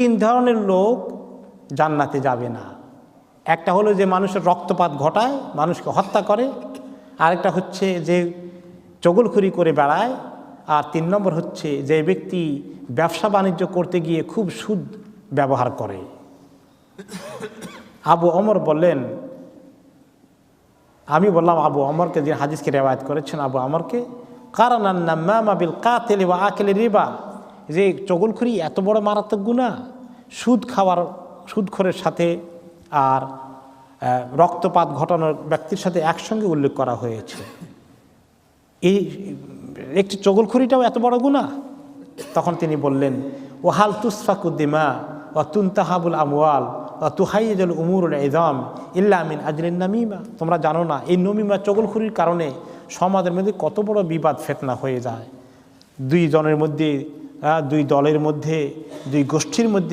তিন ধরনের লোক জান্নাতে যাবে না। একটা হলো যে মানুষের রক্তপাত ঘটায়, মানুষকে হত্যা করে। আরেকটা হচ্ছে যে চগলখুরি করে বেড়ায়। আর তিন নম্বর হচ্ছে যে ব্যক্তি ব্যবসা বাণিজ্য করতে গিয়ে খুব সুদ ব্যবহার করে। আবু অমর বললেন, আমি বললাম, আবু অমরকে যে হাদিসকে রেওয়ায়ত করেছেন, আবু অমরকে কারণ বিল কাতেলে বা আকেলে রিবা। যে চগলখুরি এত বড় মারাত্মক গুণা সুদ খাওয়ার সুদখোরের সাথে আর রক্তপাত ঘটানোর ব্যক্তির সাথে একসঙ্গে উল্লেখ করা হয়েছে। এই, একটি চগলখুরিটাও এত বড় গুণা তখন তিনি বললেন ও হাল তুসফাকুদ্দিমা ও তুনতাহাবুল আমওয়াল ও তুহাইজুল উমুরুল ইজাম, ইল্লা আমিন আজলিন নামিমা। তোমরা জানো না, এই নমিমা চগলখুরির কারণে সমাজের মধ্যে কত বড় বিবাদ, ফেতনা হয়ে যায়। দুই জনের মধ্যে দুই দলের মধ্যে দুই গোষ্ঠীর মধ্যে